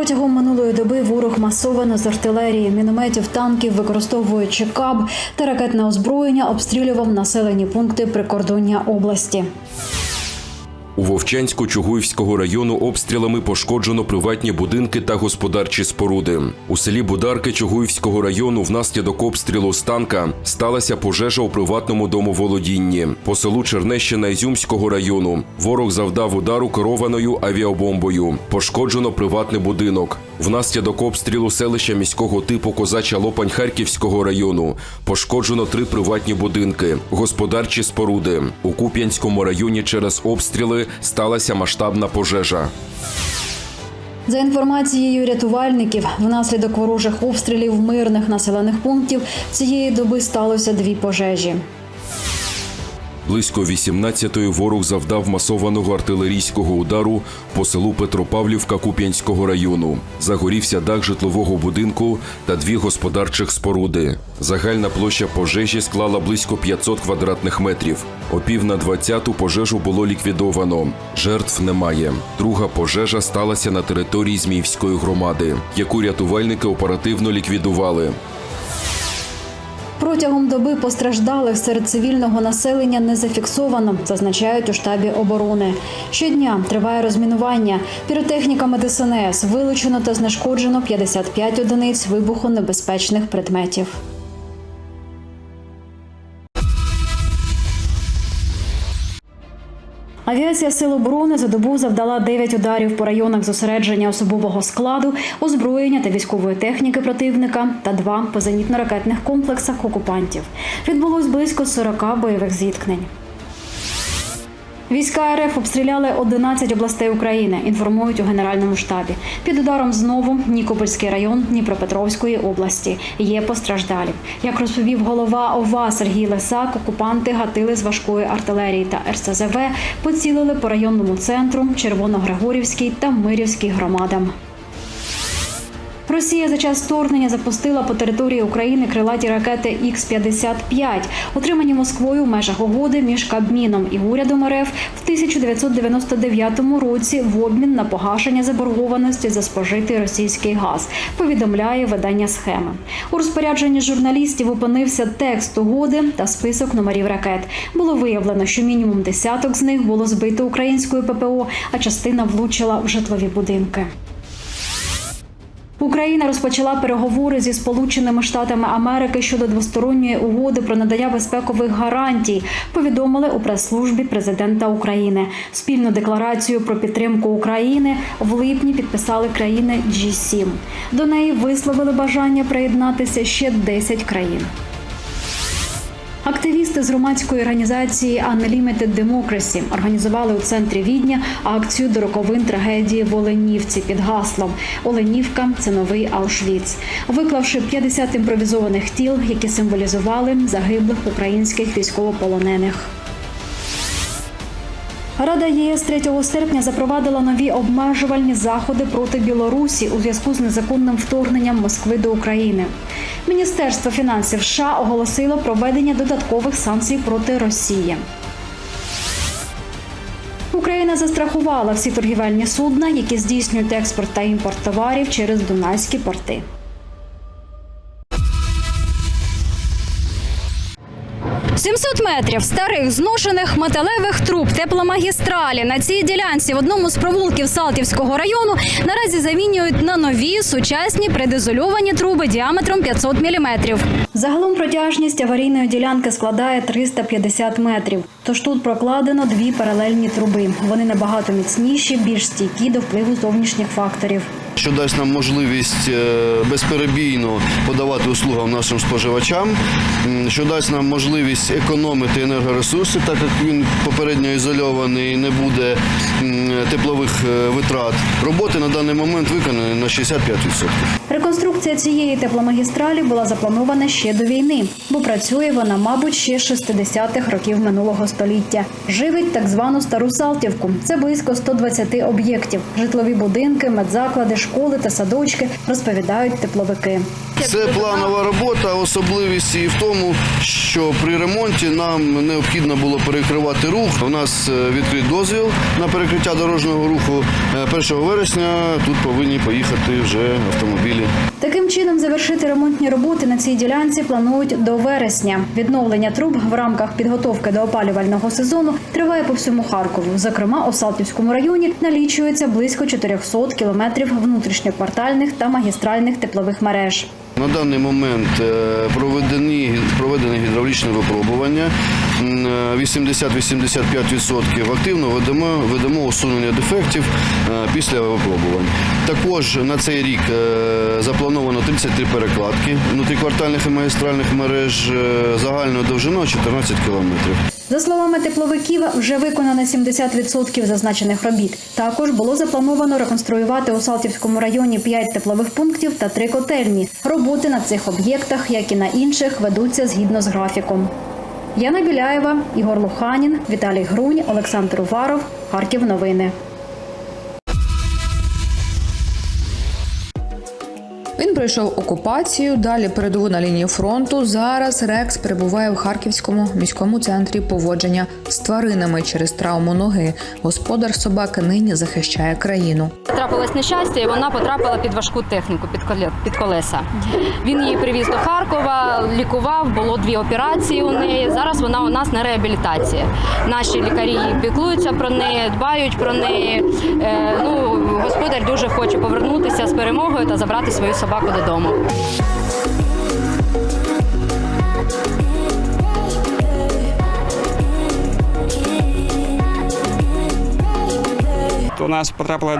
Протягом минулої доби ворог масовано з артилерії, мінометів, танків, використовуючи каб та ракетне озброєння, обстрілював населені пункти прикордоння області. У Вовчанську Чугуївського району обстрілами пошкоджено приватні будинки та господарчі споруди. У селі Бударки Чугуївського району внаслідок обстрілу з танка сталася пожежа у приватному домоволодінні. По селу Чернещина Ізюмського району ворог завдав удару керованою авіабомбою. Пошкоджено приватний будинок. Внаслідок обстрілу селища міського типу Козача Лопань Харківського району пошкоджено три приватні будинки, господарчі споруди. У Куп'янському районі через обстріли сталася масштабна пожежа. За інформацією рятувальників, внаслідок ворожих обстрілів мирних населених пунктів цієї доби сталося дві пожежі. Близько 18-ї ворог завдав масованого артилерійського удару по селу Петропавлівка Куп'янського району. Загорівся дах житлового будинку та дві господарчих споруди. Загальна площа пожежі склала близько 500 квадратних метрів. О пів на 20-ту пожежу було ліквідовано. Жертв немає. Друга пожежа сталася на території Зміївської громади, яку рятувальники оперативно ліквідували. Протягом доби постраждалих серед цивільного населення не зафіксовано, зазначають у штабі оборони. Щодня триває розмінування. Піротехніками ДСНС вилучено та знешкоджено 55 одиниць вибухонебезпечних предметів. Авіація Сил оборони за добу завдала 9 ударів по районах зосередження особового складу, озброєння та військової техніки противника та два по зенітно-ракетних комплексах окупантів. Відбулось близько 40 бойових зіткнень. Війська РФ обстріляли 11 областей України. Інформують у генеральному штабі. Під ударом знову Нікопольський район Дніпропетровської області. Є постраждалі. Як розповів голова ОВА Сергій Лесак, окупанти гатили з важкої артилерії та РСЗВ, поцілили по районному центру, Червоногригорівській та Мирівській громадам. Росія за час вторгнення запустила по території України крилаті ракети Х-55, отримані Москвою в межах угоди між Кабміном і урядом РФ в 1999 році в обмін на погашення заборгованості за спожитий російський газ. Повідомляє видання схеми. У розпорядженні журналістів опинився текст угоди та список номерів ракет. Було виявлено, що мінімум десяток з них було збито українською ППО, а частина влучила в житлові будинки. Україна розпочала переговори зі Сполученими Штатами Америки щодо двосторонньої угоди про надання безпекових гарантій. Повідомили у прес-службі президента України. Спільну декларацію про підтримку України в липні підписали країни G7. До неї висловили бажання приєднатися ще 10 країн. Активісти з громадської організації Unlimited Democracy організували у центрі Відня акцію до роковин трагедії в Оленівці під гаслом Оленівка це новий Аушвіц, виклавши 50 імпровізованих тіл, які символізували загиблих українських військовополонених. Рада ЄС 3 серпня запровадила нові обмежувальні заходи проти Білорусі у зв'язку з незаконним вторгненням Москви до України. Міністерство фінансів США оголосило проведення додаткових санкцій проти Росії. Україна застрахувала всі торгівельні судна, які здійснюють експорт та імпорт товарів через дунайські порти. – 700 метрів старих зношених металевих труб тепломагістралі на цій ділянці в одному з провулків Салтівського району наразі замінюють на нові сучасні предизольовані труби діаметром 500 міліметрів. Загалом протяжність аварійної ділянки складає 350 метрів. Тож тут прокладено дві паралельні труби. Вони набагато міцніші, більш стійкі до впливу зовнішніх факторів. Що дасть нам можливість е, безперебійно подавати услугам нашим споживачам, що дасть нам можливість економити енергоресурси, так як він попередньо ізольований, не буде теплових е, витрат. Роботи на даний момент виконані на 65%. Реконструкція цієї тепломагістралі була запланована ще до війни, бо працює вона, мабуть, ще з 60-х років минулого століття. Живить так звану стару Салтівку. Це близько 120 об'єктів: житлові будинки, медзаклади, школи та садочки, розповідають тепловики. Це планова робота. Особливість і в тому, що при ремонті нам необхідно було перекривати рух. У нас е, відкрит дозвіл на перекриття дорожнього руху. Е, 1 вересня тут повинні поїхати вже автомобілі. Таким чином, завершити ремонтні роботи на цій ділянці планують до вересня. Відновлення труб в рамках підготовки до опалювального сезону триває по всьому Харкову. Зокрема, у Салтівському районі налічується близько 400 кілометрів внутрішньоквартальних та магістральних теплових мереж. На даний момент е, проведені, проведені гідравлічні випробування. Е, 80-85% активно ведемо, ведемо усунення дефектів е, після випробувань. Також на цей рік е, заплановано 33 перекладки внутріквартальних і магістральних мереж е, загальною довжиною 14 кілометрів. За словами тепловиків, вже виконано 70% зазначених робіт. Також було заплановано реконструювати у Салтівському районі 5 теплових пунктів та 3 котельні. Роботи на цих об'єктах, як і на інших, ведуться згідно з графіком. Яна Біляєва, Ігор Луханін, Віталій Грунь, Олександр Уваров. Харків. Новини. Пройшов окупацію, далі передову на лінії фронту. Зараз Рекс перебуває в Харківському міському центрі поводження з тваринами через травму ноги. Господар собаки нині захищає країну. Трапилось нещастя, і вона потрапила під важку техніку під коле- під колеса. Він її привіз до Харкова, лікував, було дві операції у неї. Зараз вона у нас на реабілітації. Наші лікарі піклуються про неї, дбають про неї. Ну, дуже хоче повернутися з перемогою та забрати свою собаку додому. До нас потрапила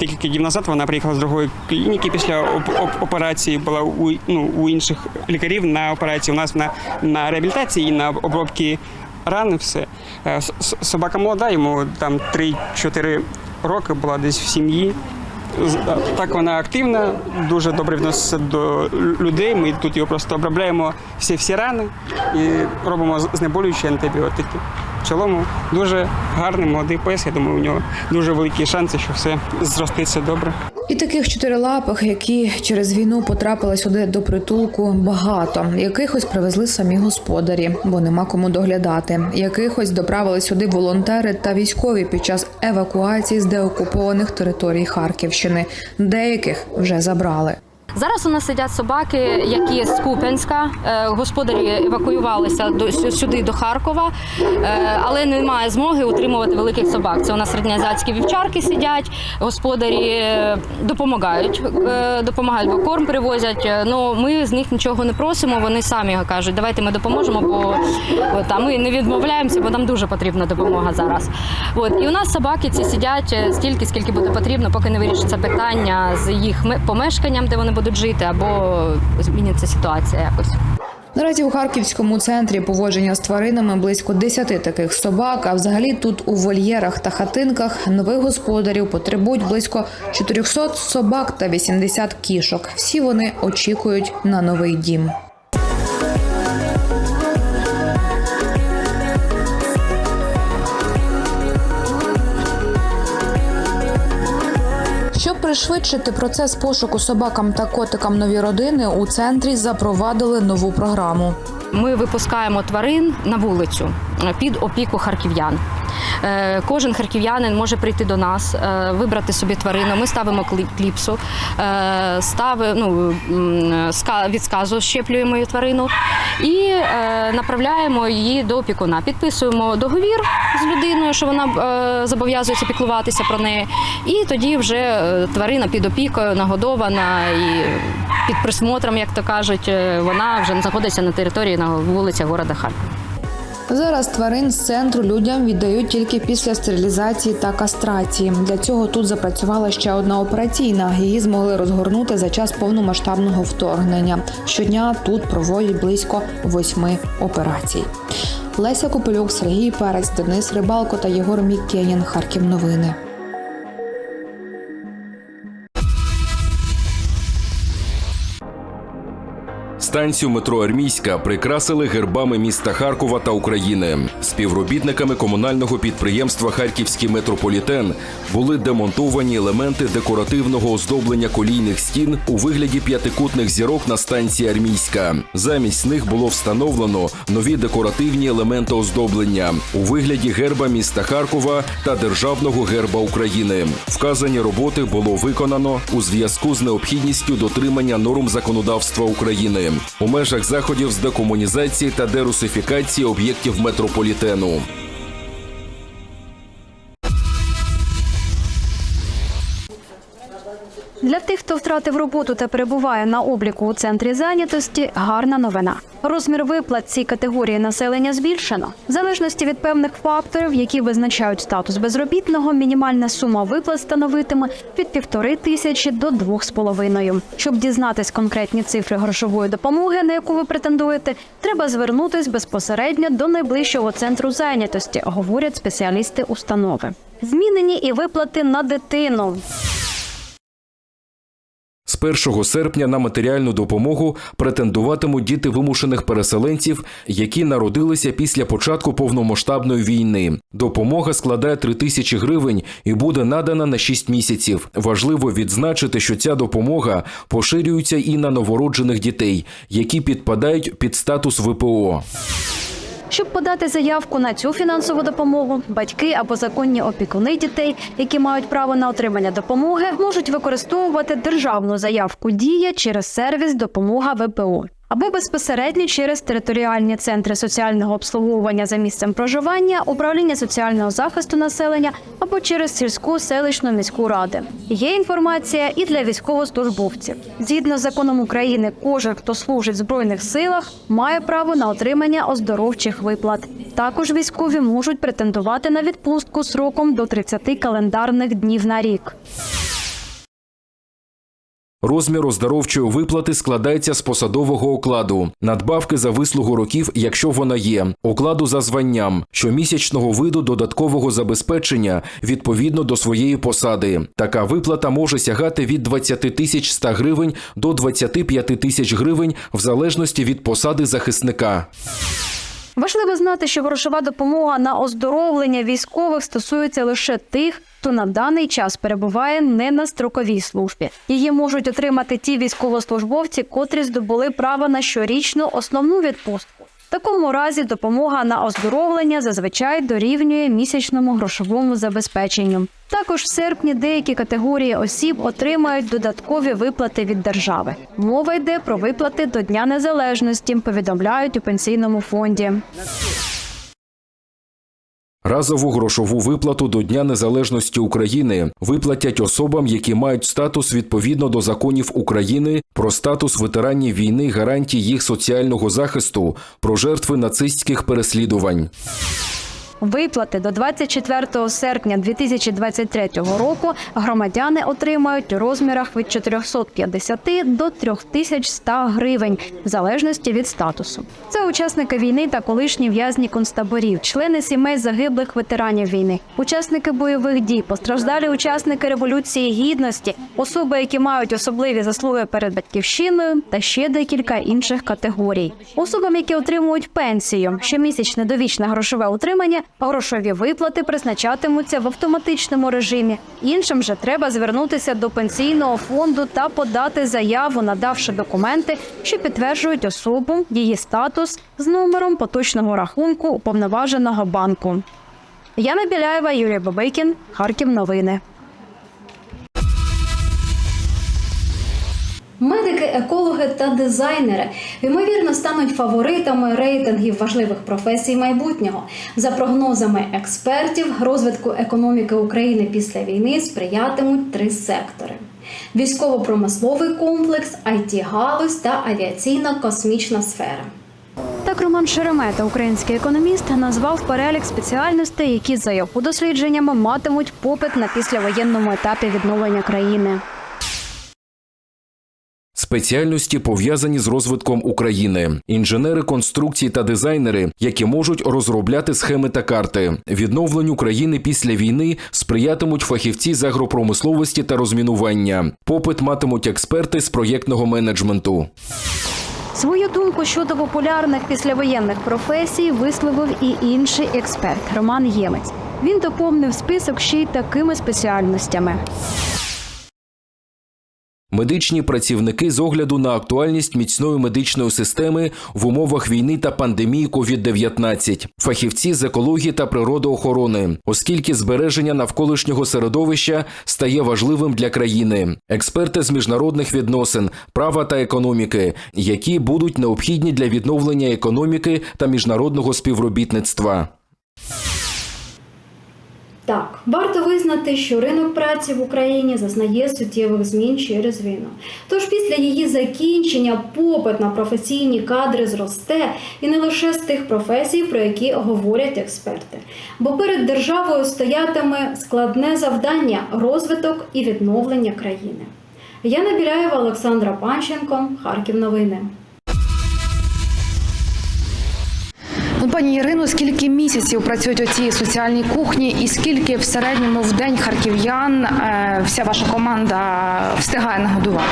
декілька днів назад. Вона приїхала з другої клініки після оп- оп- операції. Була у ну у інших лікарів на операції. У нас на, на реабілітації на обробки ран. Все Е, собака молода, йому там 3-4 роки була десь в сім'ї. Так вона активна, дуже добре відноситься до людей. Ми тут його просто обробляємо всі всі рани і робимо знеболюючі антибіотики. В цілому дуже гарний молодий пес. Я думаю, у нього дуже великі шанси, що все зроститься добре. І таких чотирилапих, які через війну потрапили сюди до притулку, багато. Якихось привезли самі господарі, бо нема кому доглядати. Якихось доправили сюди волонтери та військові під час евакуації з деокупованих територій Харківщини. Деяких вже забрали. Зараз у нас сидять собаки, які з Куп'янська. Е, Господарі евакуювалися сюди до Харкова, е, але немає змоги утримувати великих собак. Це у нас середньоазіатські вівчарки сидять. Господарі е, допомагають, допомагають, бо корм привозять. Ну ми з них нічого не просимо. Вони самі кажуть, давайте ми допоможемо, бо от, ми не відмовляємося, бо нам дуже потрібна допомога зараз. От і у нас собаки ці сидять стільки, скільки буде потрібно, поки не вирішиться питання з їх помешканням, де вони будуть жити, або зміниться ситуація якось. Наразі у харківському центрі поводження з тваринами близько 10 таких собак. А взагалі тут у вольєрах та хатинках нових господарів потребують близько 400 собак та 80 кішок. Всі вони очікують на новий дім. Пришвидшити процес пошуку собакам та котикам нові родини, у центрі запровадили нову програму. Ми випускаємо тварин на вулицю е, під опіку харків'ян. Е, Кожен харків'янин може прийти до нас, е, вибрати собі тварину. Ми ставимо клі- кліпсу, е, стави, ну, від сказу щеплюємо тварину і направляємо її до опікуна. Підписуємо договір з людиною, що вона зобов'язується піклуватися про неї. І тоді вже тварина під опікою, нагодована і під присмотром, як то кажуть, вона вже знаходиться на території на вулицях города Харкова. Зараз тварин з центру людям віддають тільки після стерилізації та кастрації. Для цього тут запрацювала ще одна операційна. Її змогли розгорнути за час повномасштабного вторгнення. Щодня тут проводять близько восьми операцій. Леся Копилюк, Сергій Перець, Денис Рибалко та Єгор Мікенін. Харків новини. Станцію метро Армійська прикрасили гербами міста Харкова та України. Співробітниками комунального підприємства Харківський метрополітен були демонтовані елементи декоративного оздоблення колійних стін у вигляді п'ятикутних зірок на станції Армійська. Замість них було встановлено нові декоративні елементи оздоблення у вигляді герба міста Харкова та державного герба України. Вказані роботи було виконано у зв'язку з необхідністю дотримання норм законодавства України у межах заходів з декомунізації та дерусифікації об'єктів метрополітену. Для тих, хто втратив роботу та перебуває на обліку у центрі зайнятості, гарна новина. Розмір виплат цій категорії населення збільшено. В залежності від певних факторів, які визначають статус безробітного, мінімальна сума виплат становитиме від півтори тисячі до двох з половиною. Щоб дізнатись конкретні цифри грошової допомоги, на яку ви претендуєте, треба звернутись безпосередньо до найближчого центру зайнятості, говорять спеціалісти установи. Змінені і виплати на дитину. З 1 серпня на матеріальну допомогу претендуватимуть діти вимушених переселенців, які народилися після початку повномасштабної війни. Допомога складає 3 тисячі гривень і буде надана на 6 місяців. Важливо відзначити, що ця допомога поширюється і на новороджених дітей, які підпадають під статус ВПО. Щоб подати заявку на цю фінансову допомогу, батьки або законні опікуни дітей, які мають право на отримання допомоги, можуть використовувати державну заявку Дія через сервіс Допомога ВПО. Або безпосередньо через територіальні центри соціального обслуговування за місцем проживання, управління соціального захисту населення або через сільську селищну міську ради. Є інформація і для військовослужбовців. Згідно з законом України, кожен, хто служить в збройних силах, має право на отримання оздоровчих виплат. Також військові можуть претендувати на відпустку сроком до 30 календарних днів на рік. Розмір оздоровчої виплати складається з посадового окладу, надбавки за вислугу років, якщо вона є, окладу за званням, щомісячного виду додаткового забезпечення відповідно до своєї посади. Така виплата може сягати від 20 тисяч 100 гривень до 25 тисяч гривень в залежності від посади захисника. Важливо знати, що грошова допомога на оздоровлення військових стосується лише тих, хто на даний час перебуває не на строковій службі. Її можуть отримати ті військовослужбовці, котрі здобули право на щорічну основну відпустку. Такому разі допомога на оздоровлення зазвичай дорівнює місячному грошовому забезпеченню. Також в серпні деякі категорії осіб отримають додаткові виплати від держави. Мова йде про виплати до Дня Незалежності, повідомляють у пенсійному фонді. Разову грошову виплату до Дня Незалежності України виплатять особам, які мають статус відповідно до законів України про статус ветеранів війни, гарантій їх соціального захисту, про жертви нацистських переслідувань. Виплати до 24 серпня 2023 року громадяни отримають у розмірах від 450 до 3100 гривень, в залежності від статусу. Це учасники війни та колишні в'язні концтаборів, члени сімей загиблих ветеранів війни, учасники бойових дій, постраждалі учасники революції гідності, особи, які мають особливі заслуги перед батьківщиною, та ще декілька інших категорій. Особам, які отримують пенсію, щомісячне довічне грошове утримання, грошові виплати призначатимуться в автоматичному режимі. Іншим же треба звернутися до пенсійного фонду та подати заяву, надавши документи, що підтверджують особу, її статус з номером поточного рахунку уповноваженого банку. Яна Біляєва, Юрій Бабикін, Харків. Новини. Медики, екологи та дизайнери ймовірно стануть фаворитами рейтингів важливих професій майбутнього. За прогнозами експертів, розвитку економіки України після війни сприятимуть три сектори: військово-промисловий комплекс, it галузь та авіаційно-космічна сфера. Так Роман Шеремета, український економіст, назвав перелік спеціальностей, які за його дослідженнями матимуть попит на післявоєнному етапі відновлення країни. Спеціальності пов'язані з розвитком України, інженери конструкцій та дизайнери, які можуть розробляти схеми та карти. Відновленню країни після війни сприятимуть фахівці з агропромисловості та розмінування. Попит матимуть експерти з проєктного менеджменту. Свою думку щодо популярних післявоєнних професій висловив і інший експерт Роман Ємець. Він доповнив список ще й такими спеціальностями. Медичні працівники з огляду на актуальність міцної медичної системи в умовах війни та пандемії COVID-19, фахівці з екології та природоохорони, оскільки збереження навколишнього середовища стає важливим для країни, експерти з міжнародних відносин, права та економіки, які будуть необхідні для відновлення економіки та міжнародного співробітництва. Так, варто визнати, що ринок праці в Україні зазнає суттєвих змін через війну. Тож після її закінчення попит на професійні кадри зросте і не лише з тих професій, про які говорять експерти. Бо перед державою стоятиме складне завдання розвиток і відновлення країни. Яна Біляєва, Олександра Панченко, Харків. Новини. Пані Ірино, скільки місяців працюють оці соціальні кухні, і скільки в середньому в день харків'ян е, вся ваша команда встигає нагодувати?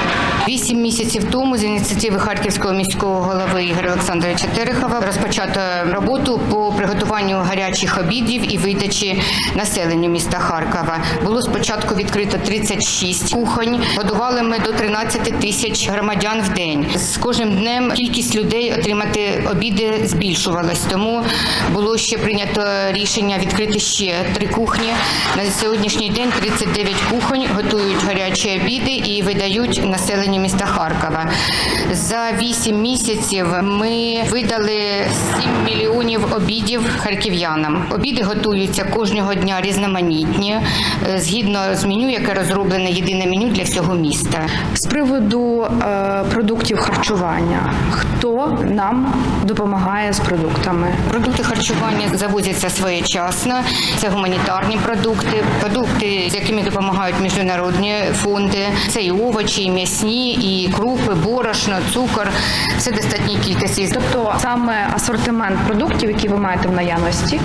Вісім місяців тому з ініціативи Харківського міського голови Ігоря Олександровича Терехова розпочато роботу по приготуванню гарячих обідів і видачі населенню міста Харкова. Було спочатку відкрито 36 кухонь. Годували ми до 13 тисяч громадян в день. З кожним днем кількість людей отримати обіди збільшувалась. Тому було ще прийнято рішення відкрити ще три кухні. На сьогоднішній день 39 кухонь готують гарячі обіди і видають населенню міста Харкова. За 8 місяців ми видали 7 мільйонів обідів харків'янам. Обіди готуються кожного дня різноманітні, е, згідно з меню, яке розроблене єдине меню для всього міста. З приводу е, продуктів харчування, хто нам допомагає з продуктами? Продукти харчування завозяться своєчасно. Це гуманітарні продукти, продукти, з якими допомагають міжнародні фонди. Це і овочі, і м'ясні, і крупи, борошно, цукор. Все достатній кількості. Тобто саме асортимент продуктів, які ви маєте в наявності,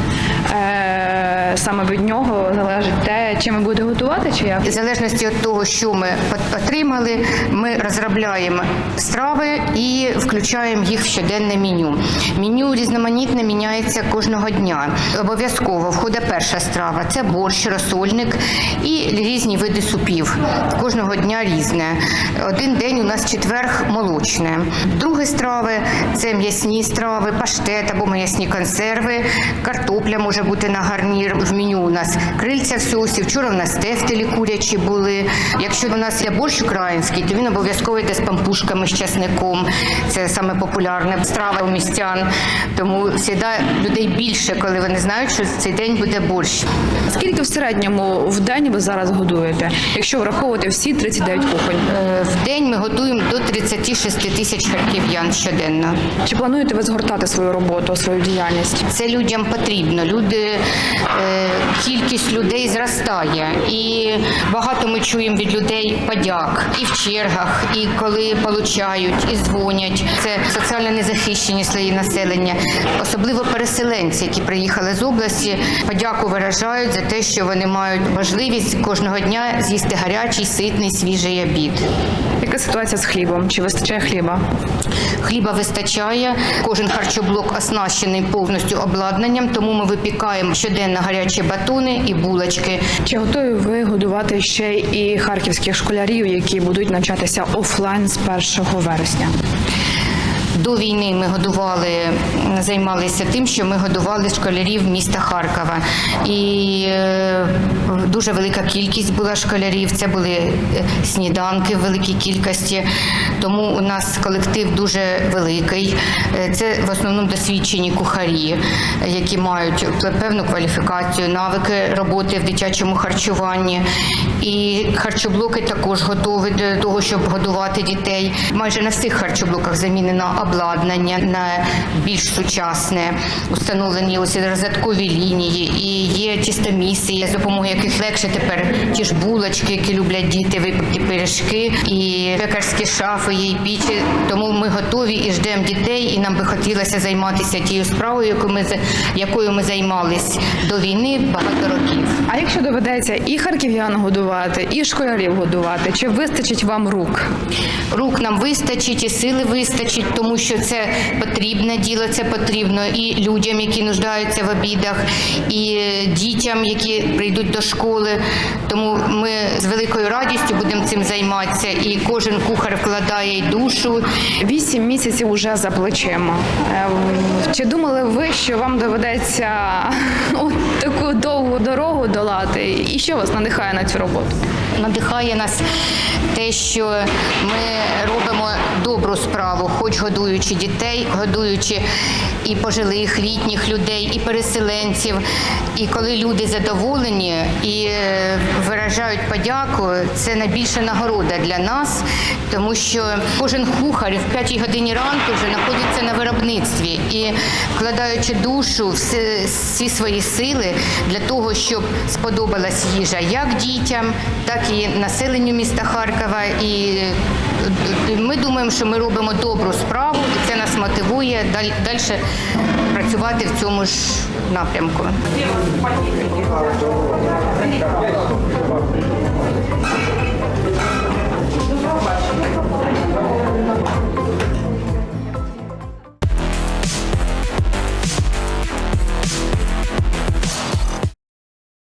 е, саме від нього залежить те, чим ви будете готувати, чи як? В залежності від того, що ми отримали, ми розробляємо страви і включаємо їх в щоденне меню. Меню різноманітне міняється кожного дня. Обов'язково входить перша страва це борщ, розсольник і різні види супів. Кожного дня різне. Один день у нас четверг молочне. Другі страви це м'ясні страви, паштет або м'ясні консерви, картопля може бути на гарнір. В меню у нас крильця в соусі. Вчора у нас тефтелі курячі були. Якщо у нас є борщ український, то він обов'язково йде з пампушками, з часником. Це саме популярна страва у містян. Тому завжди людей більше, коли вони знають, що цей день буде борщ. Скільки в середньому в день ви зараз годуєте, якщо враховувати всі 39 кухонь? Е, В день ми готуємо до 36 тисяч харків'ян щоденно. Чи плануєте ви згортати свою роботу, свою діяльність? Це людям потрібно. Люди, е, кількість людей зростає, і багато ми чуємо від людей подяк і в чергах, і коли получають, і дзвонять. Це соціально незахищені слої населення, особливо переселенці, які приїхали з області. Подяку виражають за те, що вони мають можливість кожного дня з'їсти гарячий, ситний, свіжий обід. Яка ситуація з хлібом? Чи вистачає хліба? Хліба вистачає. Кожен харчоблок оснащений повністю обладнанням, тому ми випікаємо щоденно гарячі батони і булочки. Чи готові ви годувати ще і харківських школярів, які будуть навчатися офлайн з 1 вересня? До війни ми годували, займалися тим, що ми годували школярів міста Харкова. І е, дуже велика кількість була школярів. Це були е, сніданки в великій кількості. Тому у нас колектив дуже великий. Е, Це в основному досвідчені кухарі, які мають певну кваліфікацію, навики роботи в дитячому харчуванні. І харчоблоки також готові до того, щоб годувати дітей. Майже на всіх харчоблоках замінено обладнання на більш сучасне, установлені ось розрядкові лінії, і є тістоміси, з допомогою яких легше тепер ті ж булочки, які люблять діти, випекти пиріжки, і пекарські шафи, і пічі. Тому ми готові і ждемо дітей, і нам би хотілося займатися тією справою, яку ми якою ми займались до війни багато років. А якщо доведеться і харків'ян годувати, і школярів годувати, чи вистачить вам рук? Рук нам вистачить і сили вистачить, тому що це потрібне діло, це потрібно і людям, які нуждаються в обідах, і дітям, які прийдуть до школи. Тому ми з великою радістю будемо цим займатися, і кожен кухар вкладає й душу, Вісім місяців уже за плечима. Е, Чи думали ви, що вам доведеться от таку довгу дорогу долати? І що вас надихає на цю роботу? Надихає нас те, що ми робимо добру справу, хоч годуючи дітей, годуючи і пожилих літніх людей, і переселенців. І коли люди задоволені і е, виражають подяку, це найбільша нагорода для нас, тому що кожен кухар в п'ятій годині ранку вже знаходиться на виробництві і вкладаючи душу, все, всі свої сили для того, щоб сподобалась їжа як дітям, так і населенню міста Харкова. І е, ми думаємо, що ми робимо добру справу, і це нас мотивує далі працювати в цьому ж напрямку.